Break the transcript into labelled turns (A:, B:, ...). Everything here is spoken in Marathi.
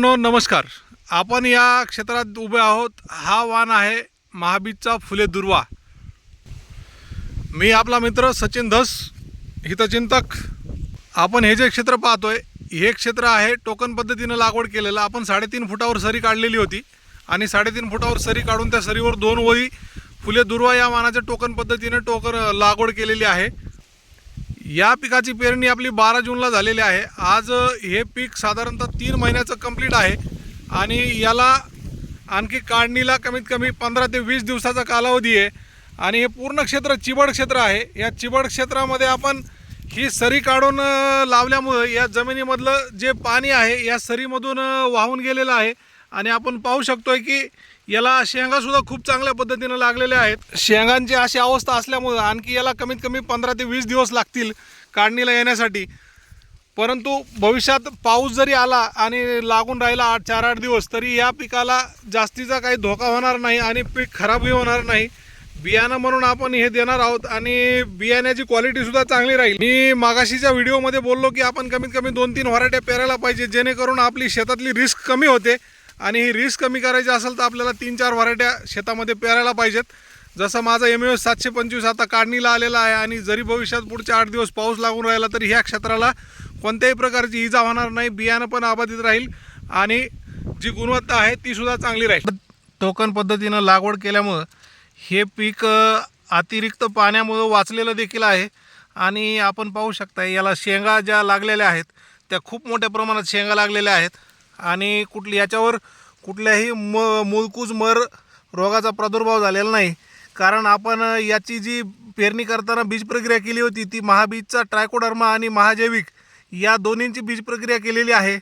A: नो नमस्कार. आपण या क्षेत्रात उभे आहोत. हा वाण आहे महाबीजचा फुले दुर्वा. मी आपला मित्र सचिन धस हितचिंतक. आपण हे जे क्षेत्र पाहतोय हे क्षेत्र आहे टोकन पद्धतीनं लागवड केलेलं. आपण साडेतीन फुटावर सरी काढलेली होती आणि साडेतीन फुटावर सरी काढून त्या सरीवर दोन वही फुले दुर्वा या वाणाच्या टोकन पद्धतीनं टोकन लागवड केलेली आहे. या पिकाची पेरणी आपली बारा जूनला झालेली आहे. आज हे पीक साधारणतः तीन महिन्याचं कंप्लीट आहे आणि याला आणखी काढणीला कमीत कमी पंधरा ते वीस दिवसाचा कालावधी आहे. आणि हे पूर्ण क्षेत्र चिबड क्षेत्र आहे. या चिबड क्षेत्रामध्ये आपण ही सरी काढून लावल्यामुळं या जमिनीमधलं जे पाणी आहे या सरीमधून वाहून गेलेलं आहे. आणि आपण पाहू शकतोय की याला शेंगासुद्धा खूप चांगल्या पद्धतीनं लागलेल्या आहेत. शेंगांची अशी अवस्था असल्यामुळं आणखी याला कमीत कमी पंधरा ते वीस दिवस लागतील काढणीला येण्यासाठी. परंतु भविष्यात पाऊस जरी आला आणि लागून राहिला आठ चार आठ दिवस तरी या पिकाला जास्तीचा काही धोका होणार नाही आणि पीक खराबही होणार नाही. बियाणं म्हणून आपण हे देणार आहोत आणि बियाण्याची क्वालिटीसुद्धा चांगली राहील. मी मागाशीच्या व्हिडिओमध्ये बोललो की आपण कमीत कमी दोन तीन व्हरायट्या पेरायला पाहिजे जेणेकरून आपली शेतातली रिस्क कमी होते. आणि ही रिस्क कमी करायची असेल तर आपल्याला तीन चार व्हरायट्या शेतामध्ये पेरायला पाहिजेत. जसं माझा एम एस सातशे पंचवीस आता काढणीला आलेला आहे आणि जरी भविष्यात पुढचे आठ दिवस पाऊस लागून राहिला तरी ह्या क्षेत्राला कोणत्याही प्रकारची इजा होणार नाही बियाणं पण अबाधित राहील आणि जी गुणवत्ता आहे ती सुद्धा चांगली राहील. टोकन पद्धतीनं लागवड केल्यामुळं हे पीक अतिरिक्त पाण्यामुळं वाचलेलं देखील आहे आणि आपण पाहू शकता याला शेंगा ज्या लागलेल्या आहेत त्या खूप मोठ्या प्रमाणात शेंगा लागलेल्या आहेत. आणि कुठली याच्यावर कुठल्याही म मुळकूज मर रोगाचा प्रादुर्भाव झालेला नाही. कारण आपण याची जी पेरणी करताना बीज प्रक्रिया केली होती ती महाबीजचा ट्रायकोडर्मा आणि महाजैविक या दोन्हींची बीज प्रक्रिया केलेली आहे.